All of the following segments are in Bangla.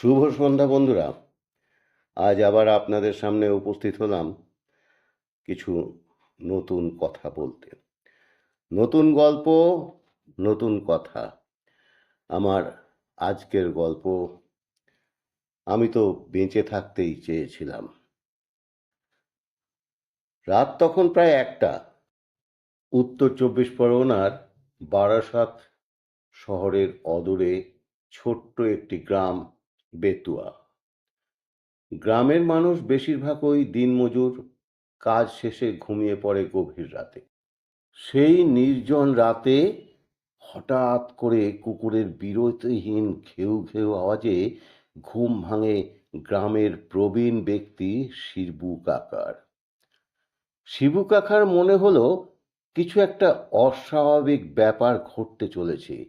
শুভ সন্ধ্যা বন্ধুরা। আজ আবার আপনাদের সামনে উপস্থিত হলাম কিছু নতুন কথা বলতে। নতুন গল্প, নতুন কথা। আমার আজকের গল্প আমি তো বেঁচে থাকতেই চেয়েছিলাম। রাত তখন প্রায় একটা। উত্তর চব্বিশ পরগনার বারাসাত শহরের অদূরে ছোট্ট একটি গ্রাম বেতুয়া। গ্রামের মানুষ বেশিরভাগ ওই দিনমজুর, কাজ শেষে ঘুমিয়ে পড়ে গভীর রাতে। সেই নির্জন রাতে হঠাৎ করে কুকুরের বিরতিহীন ঘেউ ঘেউ আওয়াজে ঘুম ভাঙে গ্রামের প্রবীণ ব্যক্তি শিবু কাকার। শিবু কাকার মনে হলো কিছু একটা অস্বাভাবিক ব্যাপার ঘটতে চলেছে।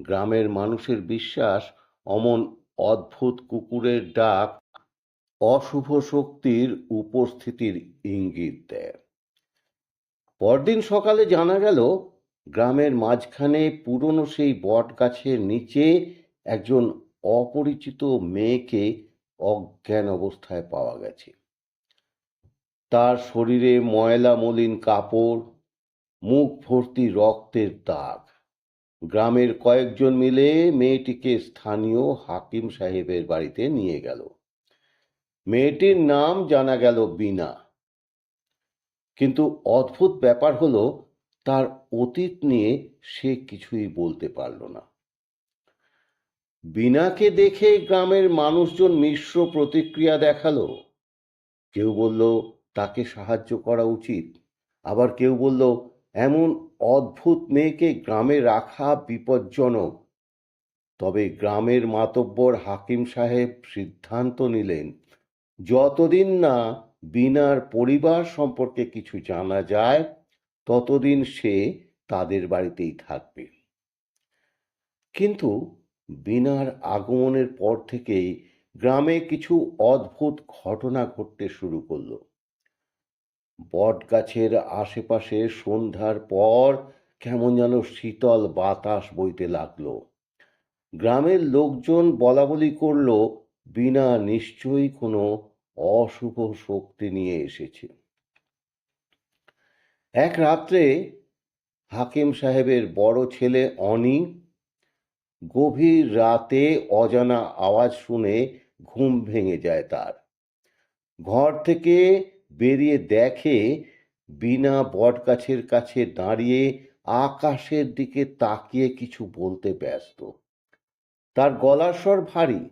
গ্রামের মানুষের বিশ্বাস অমন অদ্ভুত কুকুরের ডাক অশুভ শক্তির উপস্থিতির ইঙ্গিত দেয়। পরদিন সকালে জানা গেল, গ্রামের মাঝখানে পুরনো সেই বট গাছের নিচে একজন অপরিচিত মেয়েকে অজ্ঞান অবস্থায় পাওয়া গেছে। তার শরীরে ময়লা মলিন কাপড়, মুখ ভর্তি রক্তের দাগ। গ্রামের কয়েকজন মিলে মেয়েটিকে স্থানীয় হাকিম সাহেবের বাড়িতে নিয়ে গেল। মেয়েটির নাম জানা গেল বিনা কিন্তু অদ্ভুত ব্যাপার হলো, তার অতীত নিয়ে সে কিছুই বলতে পারল না। বিনাকে দেখে গ্রামের মানুষজন মিশ্র প্রতিক্রিয়া দেখাল। কেউ বলল, তাকে সাহায্য করা উচিত। আবার কেউ বলল এমন অদ্ভুত মেয়েকে গ্রামে রাখা বিপজ্জনক। তবে গ্রামের মাতব্বর হাকিম সাহেব সিদ্ধান্ত নিলেন, যতদিন না বিনার পরিবার সম্পর্কে কিছু জানা যায়, ততদিন সে তাদের বাড়িতেই থাকবে। কিন্তু বিনার আগমনের পর থেকেই গ্রামে কিছু অদ্ভুত ঘটনা ঘটতে শুরু করল। বটগাছের আশেপাশে সন্ধ্যার পর কেমন যেন শীতল বাতাস বইতে লাগল। গ্রামের লোকজন বলা বলি করল, বিনা নিশ্চয়ই কোনো অশুভ শক্তি নিয়ে এসেছে। এক রাত্রে হাকিম সাহেবের বড় ছেলে অনি গভীর রাতে অজানা আওয়াজ শুনে ঘুম ভেঙে যায় তার। ঘর থেকে বেরিয়ে দেখে বিনা বটগাছের কাছে দাঁড়িয়ে আকাশের দিকে তাকিয়ে কিছু বলতে ব্যস্ত। তার গলার স্বর ভারী,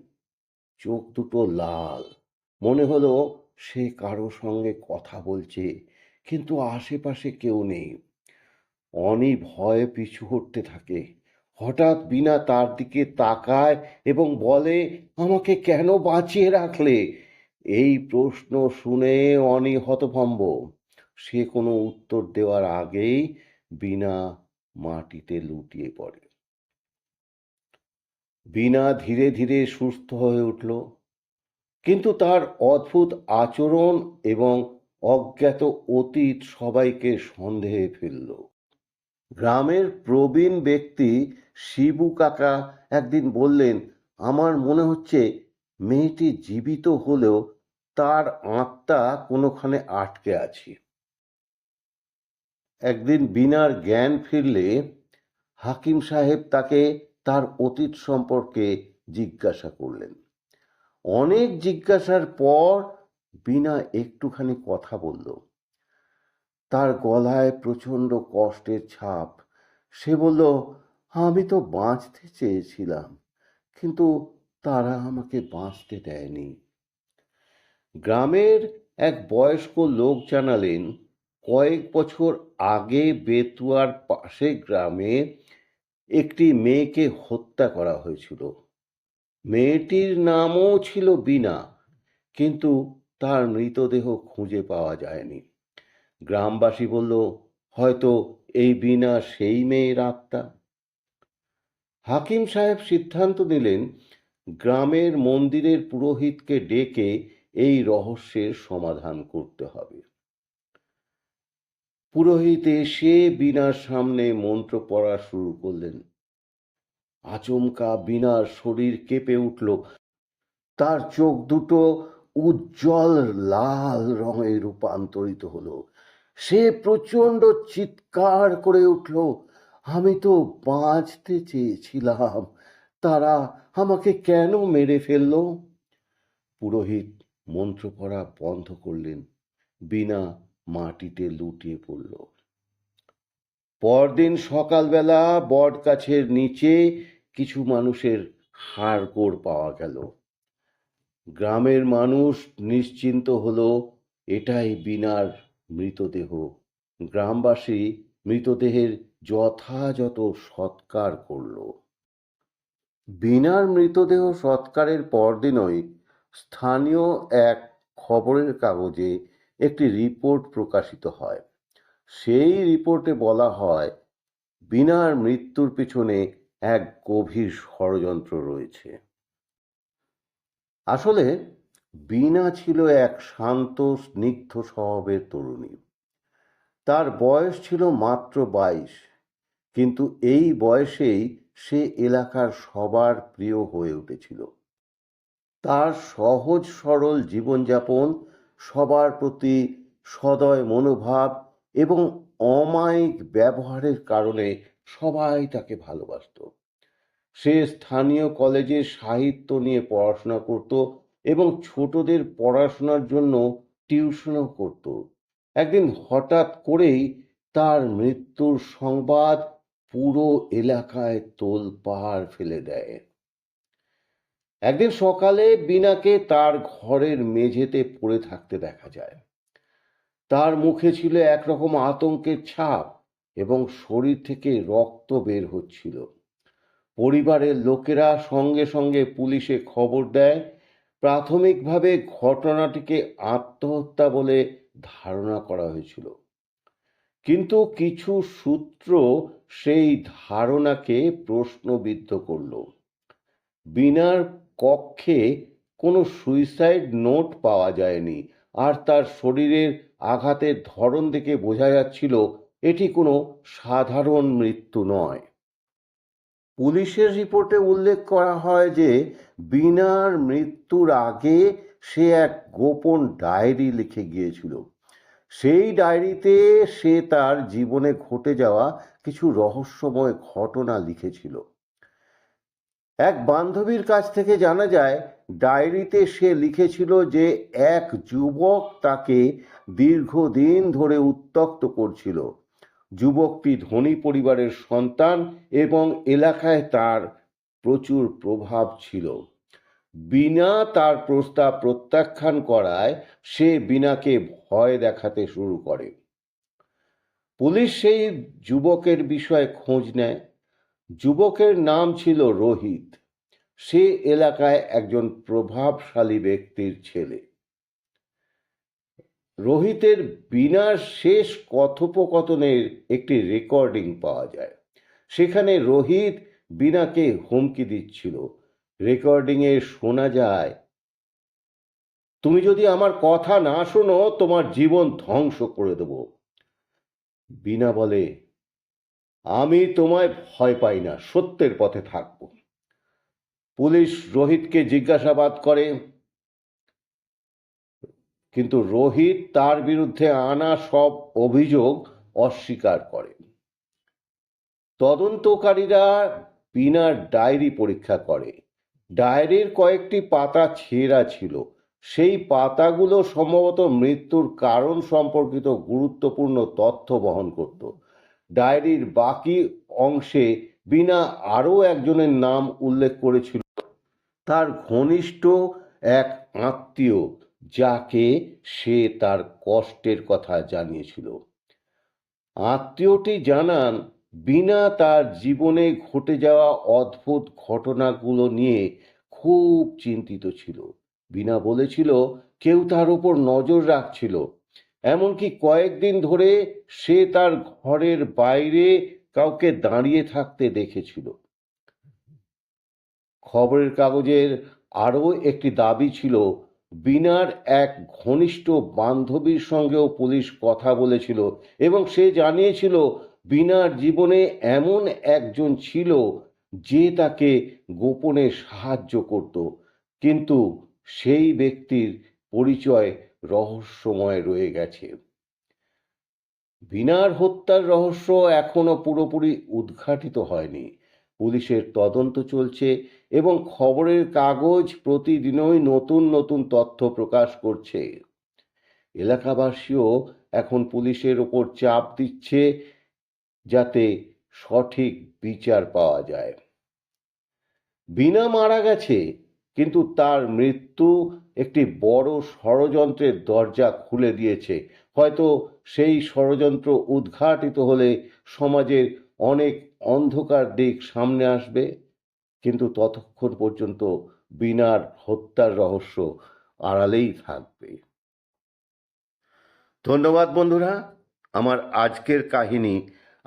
চোখ দুটো লাল। মনে হলো সে কারও সঙ্গে কথা বলছে, কিন্তু আশেপাশে কেউ নেই। অনি ভয়ে পিছু হটতে থাকে। হঠাৎ বিনা তার দিকে তাকায় এবং বলে, আমাকে কেন বাঁচিয়ে রাখলে? এই প্রশ্ন শুনে অনি হতভম্ব। সে কোনো উত্তর দেওয়ার আগেই বিনা মাটিতে লুটিয়ে পড়ে। বিনা ধীরে ধীরে সুস্থ হয়ে উঠল। কিন্তু তার অদ্ভুত আচরণ এবং অজ্ঞাত অতীত সবাইকে সন্দেহে ফেলল। গ্রামের প্রবীণ ব্যক্তি শিবু কাকা একদিন বললেন, আমার মনে হচ্ছে মেয়েটি জীবিত হলেও তার আত্মা কোনোখানে আটকে আছে। একদিন বিনার জ্ঞান ফিরলে হাকিম সাহেব তাকে তার অতীত সম্পর্কে জিজ্ঞাসা করলেন। অনেক জিজ্ঞাসার পর বিনা একটুখানি কথা বলল। তার গলায় প্রচণ্ড কষ্টের ছাপ। সে বলল, আমি তো বাঁচতে চেয়েছিলাম, কিন্তু তারা আমাকে বাঁচতে দেয়নি। গ্রামের এক বয়স্ক লোক জানালেন, কয়েক বছর আগে বেতুয়ার পাশে গ্রামে একটি মেয়েকে হত্যা করা হয়েছিল। মেয়েটির নামও ছিল বিনা কিন্তু তার মৃতদেহ খুঁজে পাওয়া যায়নি। গ্রামবাসী বলল, হয়তো এই বিনা সেই মেয়ের আত্মা। হাকিম সাহেব সিদ্ধান্ত নিলেন, গ্রামের মন্দিরের পুরোহিতকে ডেকে এই রহস্যের সমাধান করতে হবে। পুরোহিত এসে বিনার সামনে মন্ত্র পড়া শুরু করলেন। আচমকা বিনার শরীর কেঁপে উঠল। তার চোখ দুটো উজ্জ্বল লাল রঙে রূপান্তরিত হলো। সে প্রচণ্ড চিৎকার করে উঠল, আমি তো বাঁচতে চেয়েছিলাম। তারা আমাকে কেন মেরে ফেলল? পুরোহিত মন্ত্র পড়া বন্ধ করলেন, বিনা মাটিতে লুটিয়ে পড়ল। পরদিন সকালবেলা বট গাছের নিচে কিছু মানুষের হাড়গোড় পাওয়া গেল। গ্রামের মানুষ নিশ্চিন্ত হলো, এটাই বিনার মৃতদেহ। গ্রামবাসী মৃতদেহের যথাযথ সৎকার করল। বিনার মৃতদেহ সৎকারের পরদিনই স্থানীয় এক খবরের কাগজে একটি রিপোর্ট প্রকাশিত হয়। সেই রিপোর্টে বলা হয়, বিনার মৃত্যুর পিছনে এক গভীর ষড়যন্ত্র রয়েছে। আসলে, বিনা ছিল এক শান্ত, স্নিগ্ধ স্বভাবের তরুণী। তার বয়স ছিল মাত্র বাইশ, কিন্তু এই বয়সেই সে এলাকার সবার প্রিয় হয়ে উঠেছিল। তার সহজ সরল জীবনযাপন, সবার প্রতি সদয় মনোভাব এবং অমায়িক ব্যবহারের কারণে সবাই তাকে ভালোবাসত। সে স্থানীয় কলেজে সাহিত্য নিয়ে পড়াশোনা করত এবং ছোটদের পড়াশোনার জন্য টিউশনও করত। একদিন হঠাৎ করেই তার মৃত্যুর সংবাদ পুরো এলাকায় তোলপাড় ফেলে দেয়। একদিন সকালে বিনাকে তার ঘরের মেঝেতে পড়ে থাকতে দেখা যায়। তার মুখে ছিল একরকম আতঙ্কের ছাপ এবং শরীর থেকে রক্ত বের হচ্ছিল। পরিবারের লোকেরা সঙ্গে সঙ্গে পুলিশে খবর দেয়, প্রাথমিকভাবে ঘটনাটিকে আত্মহত্যা বলে ধারণা করা হয়েছিল। কিন্তু কিছু সূত্র সেই ধারণাকে প্রশ্নবিদ্ধ করল। বিনার কক্ষে কোনো সুইসাইড নোট পাওয়া যায়নি। আর তার শরীরের আঘাতের ধরন দেখে বোঝা যাচ্ছিল, এটি কোনো সাধারণ মৃত্যু নয়। পুলিশের রিপোর্টে উল্লেখ করা হয় যে, বিনার মৃত্যুর আগে সে এক গোপন ডায়েরি লিখে গিয়েছিল। সেই ডায়েরিতে সে তার জীবনে ঘটে যাওয়া কিছু রহস্যময় ঘটনা লিখেছিল। এক বান্ধবীর কাছ থেকে জানা যায়, ডায়েরিতে সে লিখেছিল যে এক যুবক তাকে দীর্ঘদিন ধরে উত্তক্ত করছিল। যুবকটি ধনী পরিবারের সন্তান এবং এলাকায় তার প্রচুর প্রভাব ছিল। বিনা তার প্রস্তাব প্রত্যাখ্যান করায় সে বিনাকে ভয় দেখাতে শুরু করে। পুলিশ সেই যুবকের বিষয়ে খোঁজ নেয়। যুবকের নাম ছিল রোহিত। সে এলাকায় একজন প্রভাবশালী ব্যক্তির ছেলে। রোহিতের বিনার শেষ কথোপকথনের একটি রেকর্ডিং পাওয়া যায়। সেখানে রোহিত বিনাকে হুমকি দিচ্ছিল। রেকর্ডিংয়ে শোনা যায়, তুমি যদি আমার কথা না শোনো, তোমার জীবন ধ্বংস করে দেব। বিনা বলে আমি তোমায় ভয় পাই না, সত্যের পথে থাকব। পুলিশ রোহিতকে জিজ্ঞাসাবাদ করে, কিন্তু রোহিত তার বিরুদ্ধে আনা সব অভিযোগ অস্বীকার করে। তদন্তকারীরা বিনার ডায়েরি পরীক্ষা করে। ডায়েরির কয়েকটি পাতা ছেঁড়া ছিল। সেই পাতাগুলো সম্ভবত মৃত্যুর কারণ সম্পর্কিত গুরুত্বপূর্ণ তথ্য বহন করত। ডায়েরির বাকি অংশে বিনা আরও একজনের নাম উল্লেখ করেছিল। তার ঘনিষ্ঠ এক আত্মীয়, যাকে সে তার কষ্টের কথা জানিয়েছিল। আত্মীয়টি জানান, বিনা তার জীবনে ঘটে যাওয়া অদ্ভুত ঘটনাগুলো নিয়ে খুব চিন্তিত ছিল। বিনা বলেছিল, কেউ তার উপর নজর রাখছিল। এমনকি কয়েকদিন ধরে সে তার ঘরের বাইরে কাউকে দাঁড়িয়ে থাকতে দেখেছিল। খবরের কাগজের আরও একটি দাবি ছিল, বিনার এক ঘনিষ্ঠ বান্ধবীর সঙ্গেও পুলিশ কথা বলেছিল এবং সে জানিয়েছিল, বিনার জীবনে এমন একজন ছিল যে তাকে গোপনে সাহায্য করত, কিন্তু সেই ব্যক্তির পরিচয় রহস্যময় রয়ে গেছে। বিনার হত্যার রহস্য এখনও পুরোপুরি উদ্ঘাটিত হয়নি। পুলিশের তদন্ত চলছে এবং খবরের কাগজ প্রতিদিনই নতুন নতুন তথ্য প্রকাশ করছে। এলাকাবাসীও এখন পুলিশের ওপর চাপ দিচ্ছে যাতে সঠিক বিচার পাওয়া যায়। বিনা মারা গেছে কিন্তু তার মৃত্যু একটি বড় ষড়যন্ত্রের দরজা খুলে দিয়েছে। হয়তো সেই ষড়যন্ত্র উদ্ঘাটিত হলে সমাজের অনেক অন্ধকার দিক সামনে আসবে, কিন্তু ততক্ষণ পর্যন্ত বিনার হত্যার রহস্য আড়ালেই থাকবে। ধন্যবাদ বন্ধুরা, আমার আজকের কাহিনী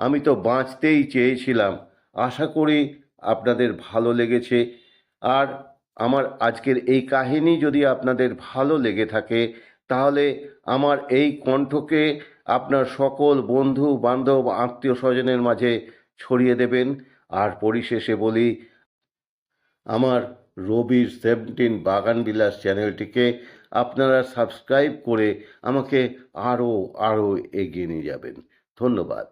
আমি তো বাঁচতেই চেয়েছিলাম। আশা করি আপনাদের ভালো লেগেছে। আর আমার আজকের এই কাহিনী যদি আপনাদের ভালো লেগে থাকে, তাহলে আমার এই কণ্ঠকে আপনার সকল বন্ধু, বান্ধব, আত্মীয় স্বজনের মাঝে ছড়িয়ে দেবেন। আর পরিশেষে বলি, আমার রবির সেভেন্টিন বাগান বিলাস চ্যানেলটিকে আপনারা সাবস্ক্রাইব করে আমাকে আরও আরও এগিয়ে নিয়ে যাবেন। ধন্যবাদ।